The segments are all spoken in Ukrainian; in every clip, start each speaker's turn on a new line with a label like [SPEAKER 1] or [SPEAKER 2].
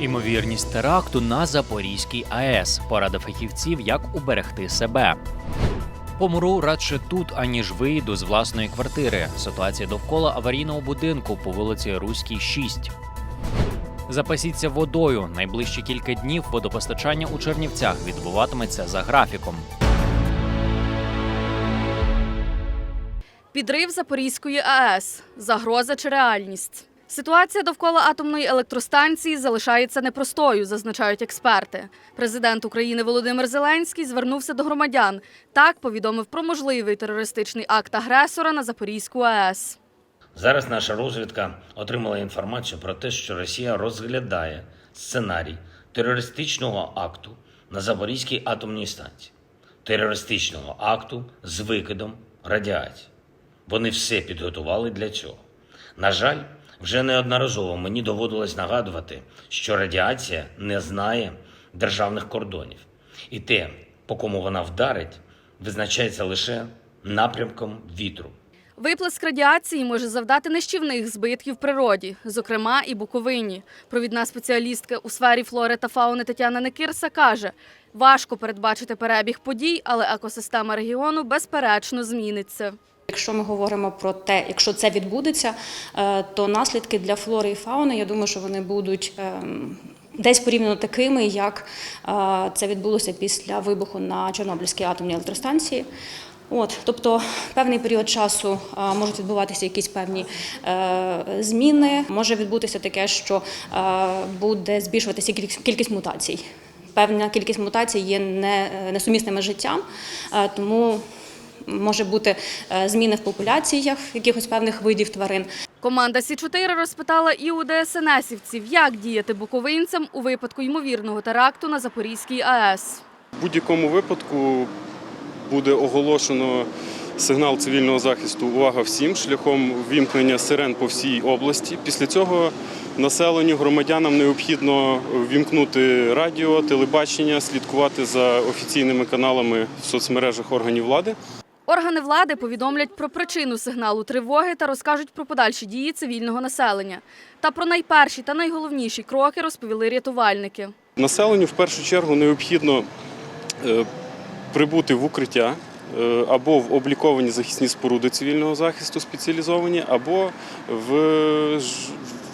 [SPEAKER 1] Імовірність теракту на Запорізькій АЕС. Порада фахівців, як уберегти себе. Помру радше тут, аніж вийду з власної квартири. Ситуація довкола аварійного будинку по вулиці Руській 6. Запасіться водою. Найближчі кілька днів водопостачання у Чернівцях відбуватиметься за графіком.
[SPEAKER 2] Підрив Запорізької АЕС. Загроза чи реальність. Ситуація довкола атомної електростанції залишається непростою, зазначають експерти. Президент України Володимир Зеленський звернувся до громадян. Так повідомив про можливий терористичний акт агресора на Запорізьку АЕС.
[SPEAKER 3] Зараз наша розвідка отримала інформацію про те, що Росія розглядає сценарій терористичного акту на Запорізькій атомній станції, терористичного акту з викидом радіації. Вони все підготували для цього. На жаль, вже неодноразово мені доводилось нагадувати, що радіація не знає державних кордонів, і те, по кому вона вдарить, визначається лише напрямком вітру.
[SPEAKER 2] Виплеск радіації може завдати нищівних збитків природі, зокрема і Буковині. Провідна спеціалістка у сфері флори та фауни Тетяна Некирса каже: важко передбачити перебіг подій, але екосистема регіону безперечно зміниться.
[SPEAKER 4] Якщо ми говоримо про те, якщо це відбудеться, е, то наслідки для флори і фауни, я думаю, що вони будуть ем, десь порівняно такими, як е, це відбулося після вибуху на Чорнобильській атомній електростанції. От, тобто певний період часу е, можуть відбуватися якісь певні е, зміни. Може відбутися таке, що е, буде збільшуватися кількість, кількість мутацій. Певна кількість мутацій є не, несумісними з життям, е, тому може бути е, зміни в популяціях якихось певних видів тварин.
[SPEAKER 2] Команда Сі 4 розпитала і у ДСНСівців, як діяти буковинцям у випадку ймовірного теракту на Запорізькій АЕС.
[SPEAKER 5] В будь-якому випадку буде оголошено сигнал цивільного захисту Увага всім шляхом ввімкнення сирен по всій області. Після цього населенню громадянам необхідно ввімкнути радіо, телебачення, слідкувати за офіційними каналами в соцмережах органів влади.
[SPEAKER 2] Органи влади повідомлять про причину сигналу тривоги та розкажуть про подальші дії цивільного населення. Та про найперші та найголовніші кроки розповіли рятувальники.
[SPEAKER 5] Населенню в першу чергу необхідно е, прибути в укриття е, або в обліковані захисні споруди цивільного захисту спеціалізовані, або в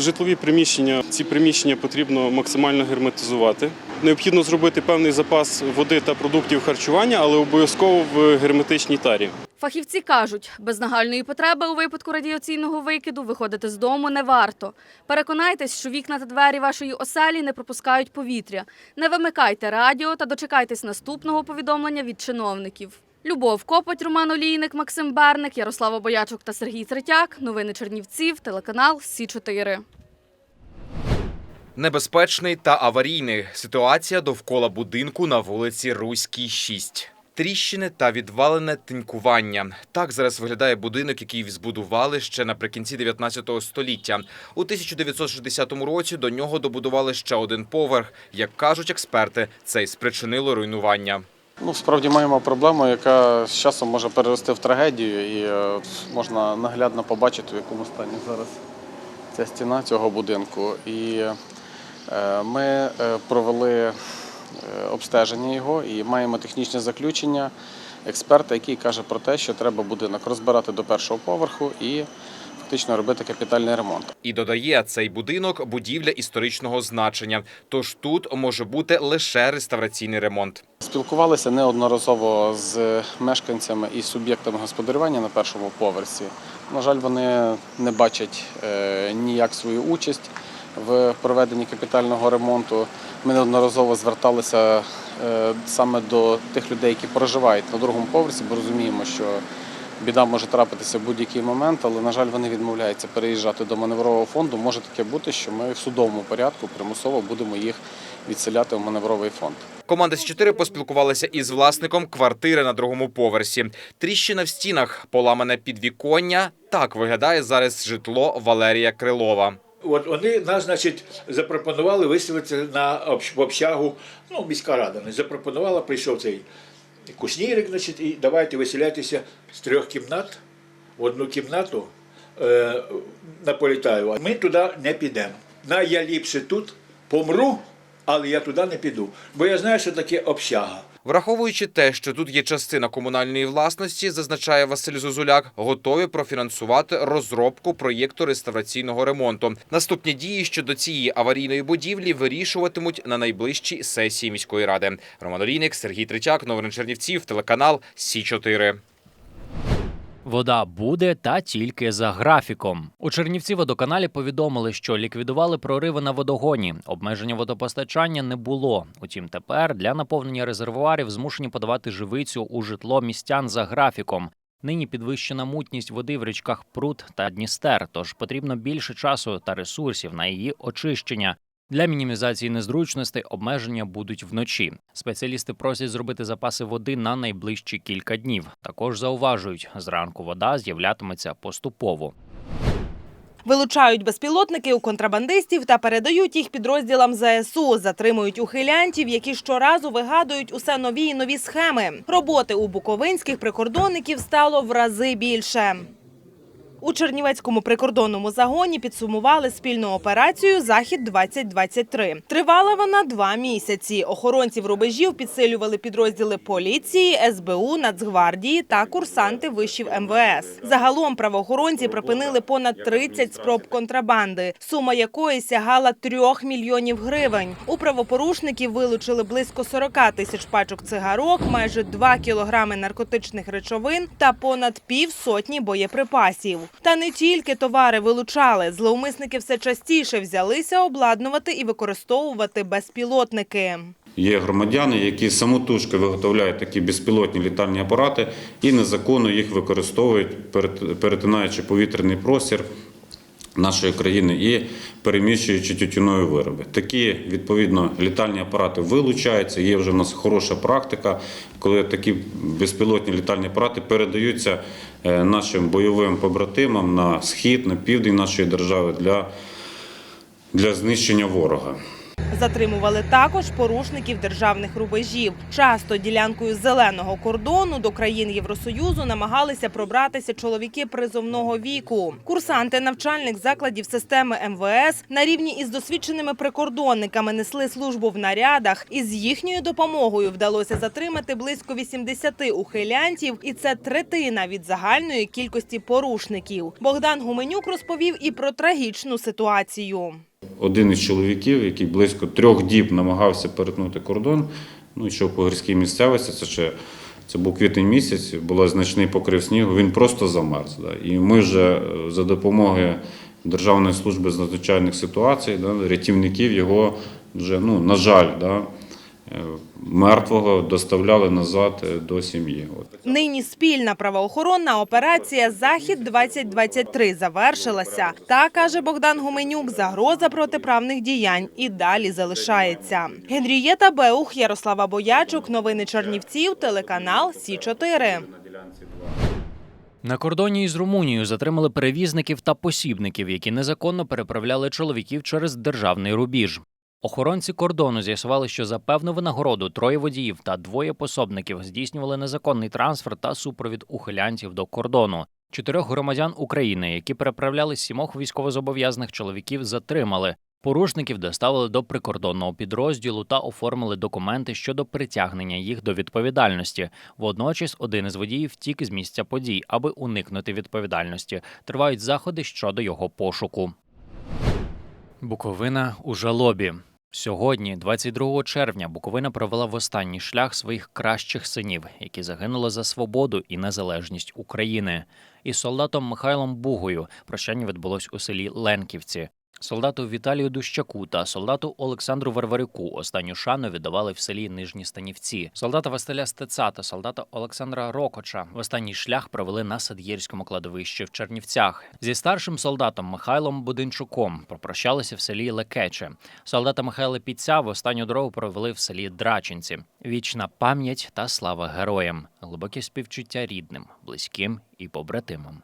[SPEAKER 5] житлові приміщення. Ці приміщення потрібно максимально герметизувати. Необхідно зробити певний запас води та продуктів харчування, але обов'язково в герметичній тарі.
[SPEAKER 2] Фахівці кажуть, без нагальної потреби у випадку радіаційного викиду виходити з дому не варто. Переконайтесь, що вікна та двері вашої оселі не пропускають повітря. Не вимикайте радіо та дочекайтесь наступного повідомлення від чиновників. Любов Копоть, Роман Олійник, Максим Берник, Ярослава Боячук та Сергій Третяк. Новини Чернівців, телеканал Сі 4
[SPEAKER 6] Небезпечний та аварійний ситуація довкола будинку на вулиці Руській 6. Тріщини та відвалене тинькування. Так зараз виглядає будинок, який збудували ще наприкінці 19 століття. У 1960 році до нього добудували ще один поверх. Як кажуть експерти, це й спричинило руйнування.
[SPEAKER 7] Ну, справді маємо проблему, яка з часом може перерости в трагедію, і е, можна наглядно побачити, в якому стані зараз ця стіна цього будинку. І е, ми е, провели обстеження його і маємо технічне заключення експерта, який каже про те, що треба будинок розбирати до першого поверху і фактично робити капітальний ремонт.
[SPEAKER 6] І додає, цей будинок будівля історичного значення. Тож тут може бути лише реставраційний ремонт.
[SPEAKER 7] Спілкувалися неодноразово з мешканцями і суб'єктами господарювання на першому поверсі. На жаль, вони не бачать е, ніяк свою участь в проведенні капітального ремонту. Ми неодноразово зверталися е, саме до тих людей, які проживають на другому поверсі, бо розуміємо, що біда може трапитися в будь-який момент, але, на жаль, вони відмовляються переїжджати до маневрового фонду. Може таке бути, що ми в судовому порядку примусово будемо їх відселяти в маневровий фонд.
[SPEAKER 6] Команда С4 поспілкувалася із власником квартири на другому поверсі. Тріщина в стінах, поламане підвіконня. Так виглядає зараз житло Валерія Крилова.
[SPEAKER 8] От вони нас, значить, запропонували виселитися на общагу. Ну, міська рада не запропонувала, прийшов цей кушнірик, значить, і давайте виселятися з трьох кімнат в одну кімнату е, на Політаєва. Ми туди не підемо. Найліпше тут помру, але я туди не піду. Бо я знаю, що таке общага.
[SPEAKER 6] Враховуючи те, що тут є частина комунальної власності, зазначає Василь Зозуляк, готові профінансувати розробку проєкту реставраційного ремонту. Наступні дії щодо цієї аварійної будівлі вирішуватимуть на найближчій сесії міської ради. Роман Олійник, Сергій Третяк, Новини Чернівців, телеканал Сі 4
[SPEAKER 1] Вода буде та тільки за графіком. У Чернівці водоканалі повідомили, що ліквідували прориви на водогоні. Обмеження водопостачання не було. Утім, тепер для наповнення резервуарів змушені подавати живицю у житло містян за графіком. Нині підвищена мутність води в річках Прут та Дністер, тож потрібно більше часу та ресурсів на її очищення. Для мінімізації незручностей обмеження будуть вночі. Спеціалісти просять зробити запаси води на найближчі кілька днів. Також зауважують, зранку вода з'являтиметься поступово.
[SPEAKER 9] Вилучають безпілотники у контрабандистів та передають їх підрозділам ЗСУ. Затримують ухилянтів, які щоразу вигадують усе нові і нові схеми. Роботи у буковинських прикордонників стало в рази більше. У Чернівецькому прикордонному загоні підсумували спільну операцію Захід 2023 Тривала вона два місяці. Охоронців рубежів підсилювали підрозділи поліції, СБУ, Нацгвардії та курсанти вишів МВС. Загалом правоохоронці припинили понад 30 спроб контрабанди, сума якої сягала 3 мільйонів гривень. У правопорушників вилучили близько 40 тисяч пачок цигарок, майже 2 кілограми наркотичних речовин та понад півсотні боєприпасів. Та не тільки товари вилучали. Зловмисники все частіше взялися обладнувати і використовувати безпілотники.
[SPEAKER 10] Є громадяни, які самотужки виготовляють такі безпілотні літальні апарати і незаконно їх використовують, перет- перетинаючи повітряний простір нашої країни і переміщуючи тютюнові вироби. Такі відповідно літальні апарати вилучаються. Є вже в нас хороша практика, коли такі безпілотні літальні апарати передаються е, нашим бойовим побратимам на схід, на південь нашої держави для, для знищення ворога.
[SPEAKER 9] Затримували також порушників державних рубежів. Часто ділянкою зеленого кордону до країн Євросоюзу намагалися пробратися чоловіки призовного віку. Курсанти навчальних закладів системи МВС на рівні із досвідченими прикордонниками несли службу в нарядах, і з їхньою допомогою вдалося затримати близько 80 ухилянтів, і це третина від загальної кількості порушників. Богдан Гуменюк розповів і про трагічну ситуацію.
[SPEAKER 10] Один із чоловіків, який близько трьох діб намагався перетнути кордон, ну йшов по гірській місцевості, це ще це був квітень місяць, був значний покрив снігу, він просто замерз. Да. І ми вже е, за допомогою Державної служби з надзвичайних ситуацій, да, рятівників його вже, ну, на жаль, да, мертвого доставляли назад е, до сім'ї.
[SPEAKER 9] Нині спільна правоохоронна операція Захід 2023 завершилася. Та каже Богдан Гуменюк, загроза протиправних діянь і далі залишається. Генрієта Беух, Ярослава Боячук, новини Чернівців, телеканал Сі 4
[SPEAKER 1] На кордоні із Румунією затримали перевізників та посібників, які незаконно переправляли чоловіків через державний рубіж. Охоронці кордону з'ясували, що за певну винагороду троє водіїв та двоє пособників здійснювали незаконний трансфер та супровід ухилянтів до кордону. Чотирьох громадян України, які переправляли сімох військовозобов'язаних чоловіків, затримали. Порушників доставили до прикордонного підрозділу та оформили документи щодо притягнення їх до відповідальності. Водночас один із водіїв втік з місця подій, аби уникнути відповідальності. Тривають заходи щодо його пошуку. Буковина у жалобі. Сьогодні, 22 червня, Буковина провела в останній шлях своїх кращих синів, які загинули за свободу і незалежність України. Із солдатом Михайлом Бугою прощання відбулось у селі Ленківці. Солдату Віталію Дущаку та солдату Олександру Варварюку останню шану віддавали в селі Нижні Станівці. Солдата Василя Стеца та солдата Олександра Рокоча в останній шлях провели на Сад'єрському кладовищі в Чернівцях. Зі старшим солдатом Михайлом Будинчуком попрощалися в селі Лекече. Солдата Михайла Піця в останню дорогу провели в селі Драчинці. Вічна пам'ять та слава героям, глибоке співчуття рідним, близьким і побратимам.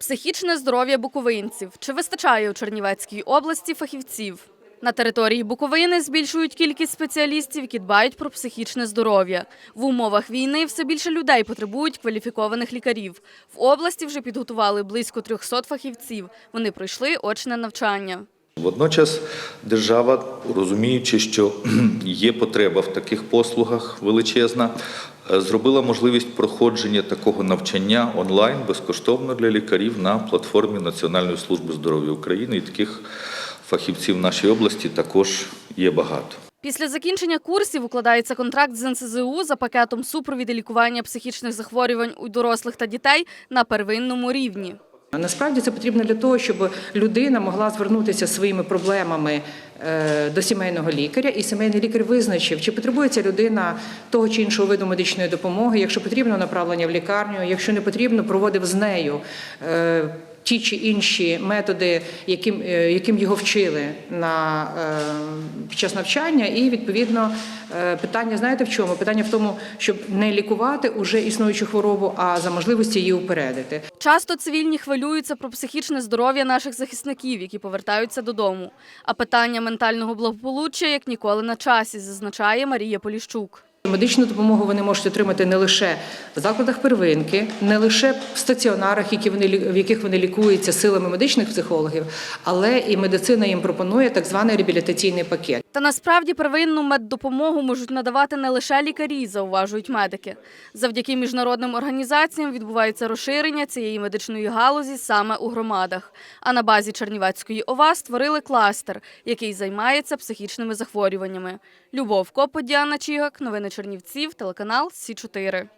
[SPEAKER 2] Психічне здоров'я буковинців. Чи вистачає у Чернівецькій області фахівців? На території Буковини збільшують кількість спеціалістів, які дбають про психічне здоров'я. В умовах війни все більше людей потребують кваліфікованих лікарів. В області вже підготували близько 300 фахівців. Вони пройшли очне навчання.
[SPEAKER 11] Водночас держава, розуміючи, що є потреба в таких послугах величезна, е, зробила можливість проходження такого навчання онлайн безкоштовно для лікарів на платформі Національної служби здоров'я України. І таких фахівців в нашій області також є багато.
[SPEAKER 2] Після закінчення курсів укладається контракт з НСЗУ за пакетом супровід і лікування психічних захворювань у дорослих та дітей на первинному рівні.
[SPEAKER 12] Насправді це потрібно для того, щоб людина могла звернутися своїми проблемами до сімейного лікаря, і сімейний лікар визначив, чи потребує ця людина того чи іншого виду медичної допомоги, якщо потрібно направлення в лікарню, якщо не потрібно, проводив з нею. е, Ті чи інші методи, яким, е, яким його вчили на е, під час навчання, і відповідно е, питання знаєте в чому? Питання в тому, щоб не лікувати уже існуючу хворобу, а за можливості її упередити.
[SPEAKER 2] Часто цивільні хвилюються про психічне здоров'я наших захисників, які повертаються додому. А питання ментального благополуччя як ніколи на часі, зазначає Марія Поліщук.
[SPEAKER 12] Медичну допомогу вони можуть отримати не лише в закладах первинки, не лише в стаціонарах, які вони в яких вони лікуються силами медичних психологів, але і медицина їм пропонує так званий реабілітаційний пакет.
[SPEAKER 2] Та насправді первинну меддопомогу можуть надавати не лише лікарі, зауважують медики. Завдяки міжнародним організаціям відбувається розширення цієї медичної галузі саме у громадах. А на базі Чернівецької ОВА створили кластер, який займається психічними захворюваннями. Любов Копо, Діана Чігак, новини Чернівців, телеканал Сі 4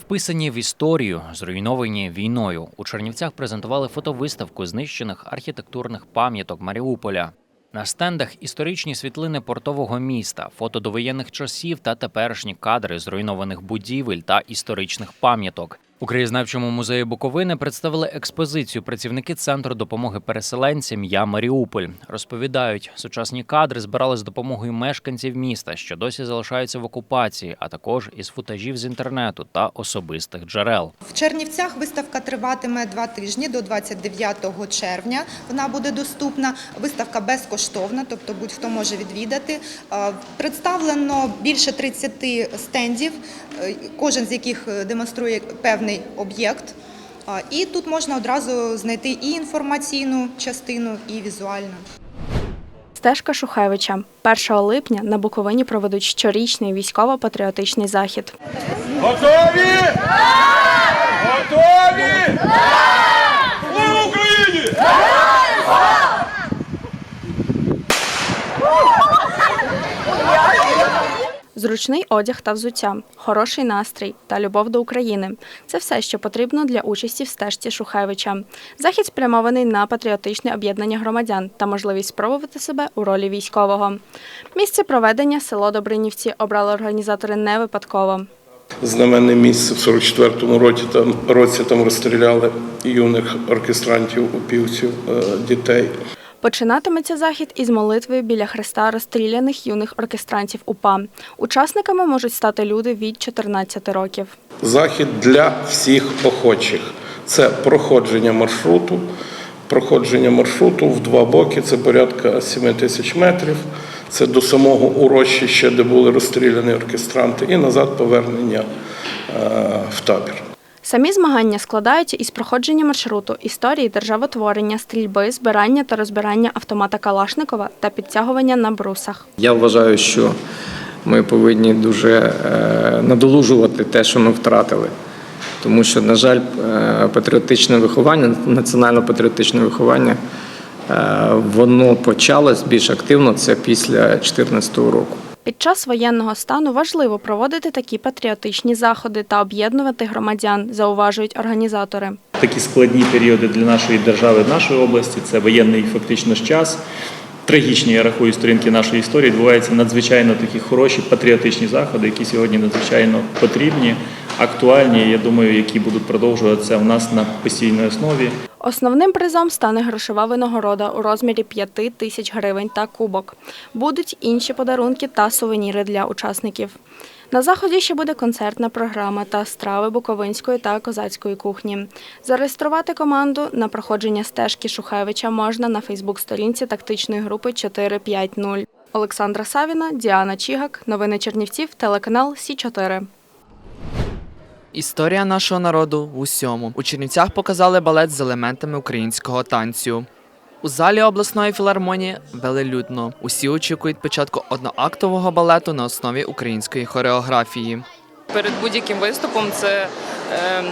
[SPEAKER 1] Вписані в історію, зруйновані війною. У Чернівцях презентували фотовиставку знищених архітектурних пам'яток Маріуполя. На стендах історичні світлини портового міста, фото довоєнних часів та теперішні кадри зруйнованих будівель та історичних пам'яток. У краєзнавчому музеї Буковини представили експозицію працівники центру допомоги переселенцям Я Маріуполь. Розповідають, сучасні кадри збирали з допомогою мешканців міста, що досі залишаються в окупації, а також із футажів з інтернету та особистих джерел.
[SPEAKER 13] В Чернівцях виставка триватиме два тижні до 29 червня. Вона буде доступна. Виставка безкоштовна, тобто будь-хто може відвідати. Е, Представлено більше 30 стендів, е, кожен з яких е, демонструє певний об'єкт. Е, І тут можна одразу знайти і інформаційну частину, і візуальну.
[SPEAKER 14] Стежка Шухевича 1 липня на Буковині проведуть щорічний військово-патріотичний захід.
[SPEAKER 8] Готові? Готові? Слава Україні!
[SPEAKER 14] Зручний одяг та взуття, хороший настрій та любов до України це все, що потрібно для участі в стежці Шухевича. Захід спрямований на патріотичне об'єднання громадян та можливість спробувати себе у ролі військового. Місце проведення село Добринівці обрали організатори не випадково.
[SPEAKER 15] Знаменне місце в 44-му році там, році там розстріляли юних оркестрантів, упівців, е, дітей.
[SPEAKER 14] Починатиметься захід із молитвою біля хреста розстріляних юних оркестрантів УПА. Учасниками можуть стати люди від 14 років.
[SPEAKER 15] Захід для всіх охочих. Це проходження маршруту. Проходження маршруту в два боки це порядка 7 тисяч метрів. Це до самого урочища, де були розстріляні оркестранти, і назад повернення е, в табір.
[SPEAKER 14] Самі змагання складаються із проходження маршруту, історії державотворення, стрільби, збирання та розбирання автомата Калашникова та підтягування на брусах.
[SPEAKER 16] Я вважаю, що ми повинні дуже е, надолужувати те, що ми втратили. Тому що, на жаль, е, патріотичне виховання, національно-патріотичне виховання, е, воно почалось більш активно це після 2014 року.
[SPEAKER 14] Під час воєнного стану важливо проводити такі патріотичні заходи та об'єднувати громадян, зауважують організатори.
[SPEAKER 17] такі складні періоди для нашої держави, нашої області. Це воєнний фактично час. Трагічні, я рахую, сторінки нашої історії відбуваються надзвичайно такі хороші патріотичні заходи, які сьогодні надзвичайно потрібні, актуальні. Я думаю, які будуть продовжуватися у нас на постійній основі.
[SPEAKER 14] Основним призом стане грошова винагорода у розмірі 5 тисяч гривень та кубок. Будуть інші подарунки та сувеніри для учасників. На заході ще буде концертна програма та страви буковинської та козацької кухні. Зареєструвати команду на проходження стежки Шухевича можна на Фейсбук-сторінці тактичної групи 450. Олександра Савіна, Діана Чігак. Новини Чернівців, телеканал Сі 4
[SPEAKER 18] Історія нашого народу в усьому. У Чернівцях показали балет з елементами українського танцю. У залі обласної філармонії велелюдно. Усі очікують початку одноактового балету на основі української хореографії.
[SPEAKER 19] Перед будь-яким виступом це ем,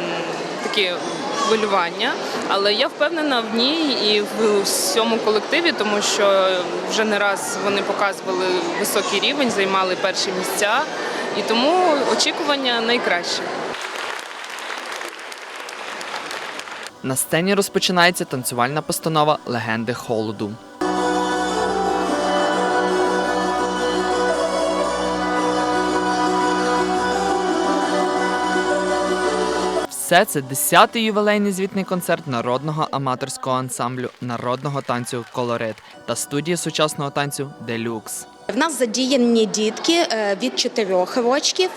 [SPEAKER 19] такі хвилювання, але я впевнена в ній і в всьому колективі, тому що вже не раз вони показували високий рівень, займали перші місця, і тому очікування найкраще.
[SPEAKER 18] На сцені розпочинається танцювальна постанова Легенди холоду. Все це 10-й ювілейний звітний концерт народного аматорського ансамблю народного танцю Колорит та студії сучасного танцю Делюкс.
[SPEAKER 20] В нас задіяні дітки е, від 4 років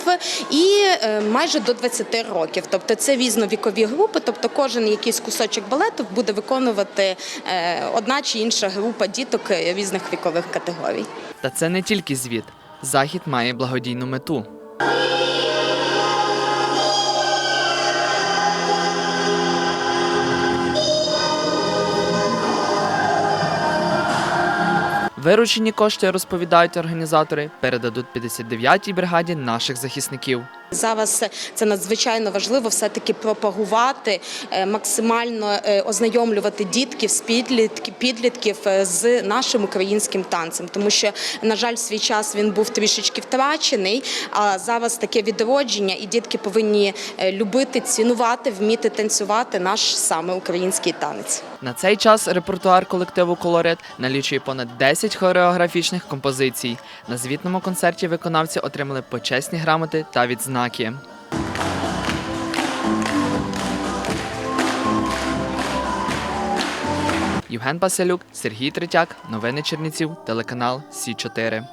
[SPEAKER 20] і е, майже до 20 років. Тобто це різновікові групи. Тобто кожен якийсь кусочок балету буде виконувати е, одна чи інша група діток різних вікових категорій.
[SPEAKER 18] Та це не тільки звіт. Захід має благодійну мету. Виручені кошти, розповідають організатори, передадуть 59-й бригаді наших захисників.
[SPEAKER 20] Зараз це надзвичайно важливо все-таки пропагувати, е, максимально е, ознайомлювати дітків з підлітків, е, з нашим українським танцем, тому що, на жаль, в свій час він був трішечки втрачений. А зараз таке відродження, і дітки повинні любити, цінувати, вміти танцювати наш саме український танець.
[SPEAKER 18] На цей час репертуар колективу Колорит налічує понад 10 хореографічних композицій. На звітному концерті виконавці отримали почесні грамоти та відзнаки. Євген Паселюк, Сергій Третяк, новини Чернівців, телеканал Сі 4